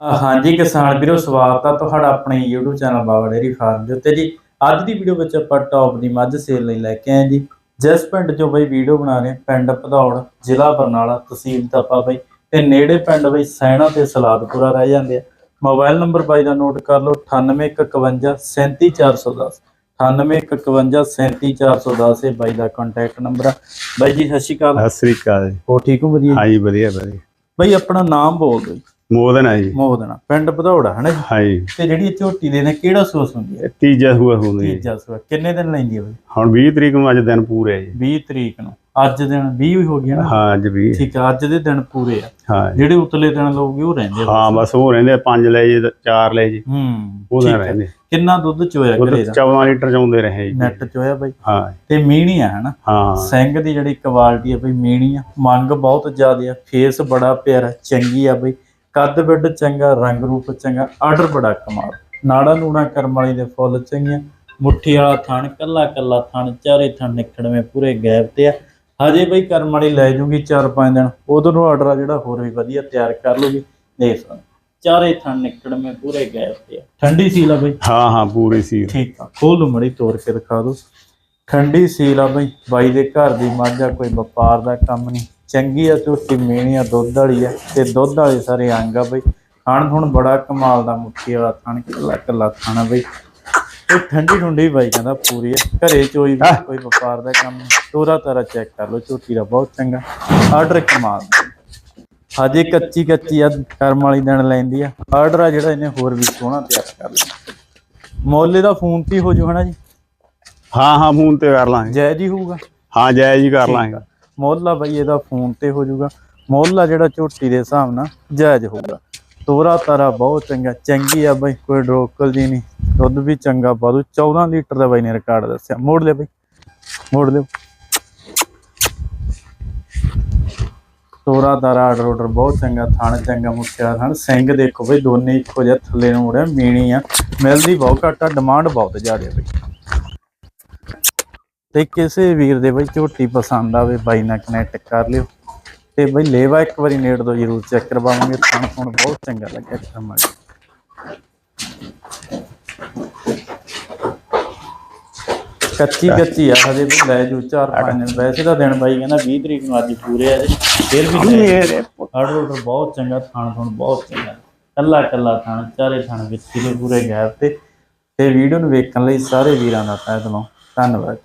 ਹਾਂਜੀ ਕਿਸਾਨ ਵੀਰੋ ਸਵਾਗਤ ਆ ਤੁਹਾਡਾ ਆਪਣੇ YouTube channel Baba dairy farm ਦੇ ਉੱਤੇ ਜੀ। ਅੱਜ ਦੀ ਵੀਡੀਓ ਵਿੱਚ ਆਪਾਂ ਟੌਪ ਦੀ ਮੱਝ ਸੇਲ ਲਈ ਲੈ ਕੇ ਆਏ ਜੀ। ਜਿਸ ਪਿੰਡ 'ਚੋਂ ਬਈ ਵੀਡੀਓ ਬਣਾ ਰਹੇ ਪਿੰਡ ਭਦੌੜ ਜ਼ਿਲ੍ਹਾ ਬਰਨਾਲਾ ਤਹਿਸੀਲ ਤਪਾ ਬਈ। ਤੇ ਨੇੜੇ ਪਿੰਡ ਬਈ ਸੈਣਾ ਤੇ ਸਲਾਦਪੁਰਾ ਰਹਿ ਜਾਂਦੇ ਆ। ਮੋਬਾਈਲ ਨੰਬਰ ਬਾਈ ਦਾ ਨੋਟ ਕਰ ਲਓ 9851 37410 9851 37410 ਇਹ ਬਾਈ ਦਾ ਕੰਟੈਕਟ ਨੰਬਰ ਆ। ਬਾਈ ਜੀ ਸਤਿ ਸ਼੍ਰੀ ਅਕਾਲ। ਸਤਿ ਸ੍ਰੀ ਅਕਾਲ ਹੋ ਠੀਕ ਹੋ ਵਧੀਆ ਹਾਂਜੀ ਵਧੀਆ ਵਧੀਆ। ਬਾਈ ਆਪਣਾ ਨਾਮ ਬੋਲ ਦਿਓ ਮੋਦਨ ਹੈ ਜੀ। ਮੋਹਦਣਾ ਪਿੰਡ ਭਦੌੜਾ ਹਨਾ ਜੀ? ਤੇ ਜਿਹੜੀ ਇਹ ਝੋਟੀ ਦੇ ਨੇ ਕਿਹੜਾ ਸੋਸ ਹੁੰਦੀ ਹੈ? ਇਹ ਤੀਜਾ ਸੂਆ ਹੁੰਦੀ ਹੈ। ਤੀਜਾ ਸੂਆ ਕਿੰਨੇ ਦਿਨ ਲੈਂਦੀ ਹੈ ਬਈ? ਹੁਣ 20 ਤਰੀਕ ਨੂੰ ਅੱਜ ਦਿਨ ਪੂਰੇ ਹੈ ਜੀ। 20 ਤਰੀਕ ਨੂੰ। ਅੱਜ ਦਿਨ 20 ਹੀ ਹੋ ਗਿਆ ਨਾ? ਹਾਂ ਅੱਜ 20 ਠੀਕ ਆ ਅੱਜ ਦੇ ਦਿਨ ਪੂਰੇ ਆ। ਹਾਂ ਜੀ। ਜਿਹੜੇ ਉਤਲੇ ਦਿਨ ਲੋਗੇ ਉਹ ਰਹਿੰਦੇ ਆ। ਹਾਂ ਬਸ ਉਹ ਰਹਿੰਦੇ ਆ, ਪੰਜ ਲੈ ਜੀ ਤੇ ਚਾਰ ਲੈ ਜੀ। ਹੂੰ ਉਹ ਦਿਨ। ਰਹਿੰਦੇ ਕਿੰਨਾ ਦੁੱਧ ਚੋਇਆ ਉਹ ਘਰੇ ਦਾ? 14 ਲੀਟਰ ਚਾਉਂਦੇ ਰਹੇ ਜੀ। ਨੈਟ ਚੋਇਆ ਬਈ? ਹਾਂ। ਤੇ ਮੀਣੀ ਆ ਹਨਾ? ਹਾਂ। ਸਿੰਘ ਦੀ ਜਿਹੜੀ ਕੁਆਲਿਟੀ ਆ ਬਈ ਮੀਣੀ ਆ। ਮੰਗ ਬਹੁਤ ਜ਼ਿਆਦਾ ਆ। ਫੇਸ ਬੜਾ ਪਿਆਰਾ ਚੰਗੀ ਆ ਬਈ। ਕੱਦ ਬਿੱਡ ਚੰਗਾ ਰੰਗ ਰੂਪ ਚੰਗਾ ਆਰਡਰ ਬੜਾ ਕਮਾਲ। ਨਾੜਾ ਨੂੜਾ ਕਰਮ ਵਾਲੀ ਦੇ ਫੁੱਲ ਚੰਗੀਆਂ ਮੁੱਠੀ ਵਾਲਾ ਥਣ ਕੱਲਾ ਕੱਲਾ ਥਣ ਚਾਰੇ ਥਣ ਨਿਕੜਵੇਂ ਪੂਰੇ ਗੈਪ ਤੇ ਆ। ਹਜੇ ਬਈ ਕਰਮ ਵਾਲੀ ਲੈ ਜੂਗੀ 4-5 ਦਿਨ ਉਦੋਂ ਨੂੰ ਆਰਡਰ ਆ ਜਿਹੜਾ ਹੋਰ ਵੀ ਵਧੀਆ ਤਿਆਰ ਕਰ ਲੂਗੀ। ਦੇਖ ਸਕਦੇ ਚਾਰੇ ਥਣ ਨਿਕੜਵੇਂ ਪੂਰੇ ਗੈਪ ਤੇ ਆ। ਠੰਡੀ ਸੀਲ ਆ ਬਈ? ਹਾਂ ਹਾਂ ਪੂਰੀ ਸੀ ਠੀਕ ਆ ਖੋਲ ਮੜੀ ਤੋੜ ਕੇ ਦਿਖਾ ਦੋ ਠੰਡੀ ਸੀਲ ਆ ਬਈ ਬਾਈ ਦੇ ਘਰ ਦੀ ਮੱਝ ਕੋਈ ਵਪਾਰ ਦਾ ਕੰਮ ਨਹੀਂ। ਚੰਗੀ ਆ ਝੋਟੀ ਮੇਣੀ ਆ ਦੁੱਧ ਵਾਲੀ ਆ ਤੇ ਦੁੱਧ ਵਾਲੇ ਸਾਰੇ ਅੰਗ ਆ ਬਈ। ਖਾਣ ਹੁਣ ਬੜਾ ਕਮਾਲ ਦਾ ਮੁੱਠੀ ਵਾਲਾ ਥਣ ਕੱਲਾ ਕੱਲਾ ਥਣ ਬਈ। ਤੇ ਠੰਡੀ ਠੁੰਡੀ ਬਾਈ ਕਹਿੰਦਾ ਪੂਰੀ ਆ। ਘਰੇ ਚੋਈ ਵੀ ਕੋਈ ਵਪਾਰ ਦਾ ਕੰਮ ਤੋਰਾ ਤਾਰਾ ਚੈੱਕ ਕਰ ਲਓ ਝੋਟੀ ਦਾ ਬਹੁਤ ਚੰਗਾ। ਆਰਡਰ ਕਮਾਲ ਦਾ। ਹਜੇ ਕੱਚੀ ਕੱਚੀ ਆ ਕਰਮ ਵਾਲੀ ਦਿਨ ਲੈਂਦੀ ਆ। ਆਰਡਰ ਆ ਜਿਹੜਾ ਇਹਨੇ ਹੋਰ ਵੀ ਸੋਹਣਾ ਤਿਆਰ ਕਰ ਲਿਆ। ਮੁੱਲ ਇਹਦਾ ਫੋਨ ਤੇ ਹੀ ਜੂ ਹਨਾ ਜੀ? ਹਾਂ ਹਾਂ ਫੋਨ ਤੇ ਕਰ ਲਾਂਗੇ। ਜਾਇਜ਼ ਹੀ ਹੋਊਗਾ। ਹਾਂ ਜਾਇਜ਼ ਹੀ ਕਰ ਲਾਂਗੇ। ਮੁੱਲ ਬਾਈ, ਇਹਦਾ ਫੋਨ ਤੇ ਹੋ ਜਾਊਗਾ। ਮੁੱਲ ਜਿਹੜਾ ਝੋਟੀ ਦੇ ਹਿਸਾਬ ਨਾਲ ਜਾਇਜ਼ ਹੋਊਗਾ। ਤੋਰਾ ਤਾਰਾ ਬਹੁਤ ਚੰਗਾ, ਚੰਗੀ ਆ ਬਾਈ, ਕੋਈ ਡਰੋਕਲ ਜੀ ਨਹੀਂ। ਦੁੱਧ ਵੀ ਚੰਗਾ ਪਾ ਦੂ 14 ਲੀਟਰ ਦਾ ਬਾਈ ਨੇ ਰਿਕਾਰਡ ਦੱਸਿਆ। ਮੋੜ ਲਿਆ ਬਾਈ, ਮੋੜ ਲਿਓ। ਤੋਰਾ ਤਾਰਾ, ਆਰਡਰ ਆਰਡਰ ਬਹੁਤ ਚੰਗਾ, ਥਣ ਚੰਗਾ, ਮੁੱਠਿਆ ਥਣ। ਸਿੰਘ ਦੇਖੋ ਬਈ, ਦੋਨੇ ਇੱਕੋ ਜਿਹਾ, ਥੱਲੇ ਨੂੰ ਉੜਿਆ ਮੀਣੀ ਆ। ਮਿਲਦੀ ਬਹੁਤ ਘੱਟ ਆ ਡਿਮਾਂਡ ਬਹੁਤ ਜ਼ਿਆਦਾ ਬਈ। ਤੇ ਕਿਸੇ ਵੀਰ ਦੇ ਬਈ ਝੋਟੀ ਪਸੰਦ ਆਵੇ ਬਾਈ ਨਾਲ ਕਨੈਕਟ ਕਰ ਲਿਓ। ਤੇ ਬਈ ਲੇਵਾ ਇੱਕ ਵਾਰੀ ਨੇੜ ਤੋਂ ਜ਼ਰੂਰ ਚੈੱਕ ਕਰਵਾਵਾਂਗੇ ਥਣ ਥਣ ਬਹੁਤ ਚੰਗਾ ਲੱਗਿਆ ਕਰਮਾਂ ਕੱਚੀ ਕੱਚੀ ਆ ਹਜੇ ਵੀ ਲੈ ਜੂ ਚਾਰ ਪੰਜ ਦਿਨ। ਵੈਸੇ ਤਾਂ ਦਿਨ ਬਾਈ ਕਹਿੰਦਾ 20 ਤਰੀਕ ਨੂੰ ਅੱਜ ਪੂਰੇ ਆ ਜੀ ਫਿਰ ਵੀ ਮੇਰੇ ਆਰਡਰ ਬਹੁਤ ਚੰਗਾ ਥਾਣ ਥਣ ਬਹੁਤ ਚੰਗਾ। ਕੱਲਾ ਕੱਲਾ ਥਾਣ ਚਾਰੇ ਥਾਣ ਵਿੱਚ ਕਿਲੇ ਪੂਰੇ ਗੈਪ ਤੇ। ਤੇ ਵੀਡੀਓ ਨੂੰ ਵੇਖਣ ਲਈ ਸਾਰੇ ਵੀਰਾਂ ਦਾ ਤਹਿ ਦਿਲੋਂ ਧੰਨਵਾਦ।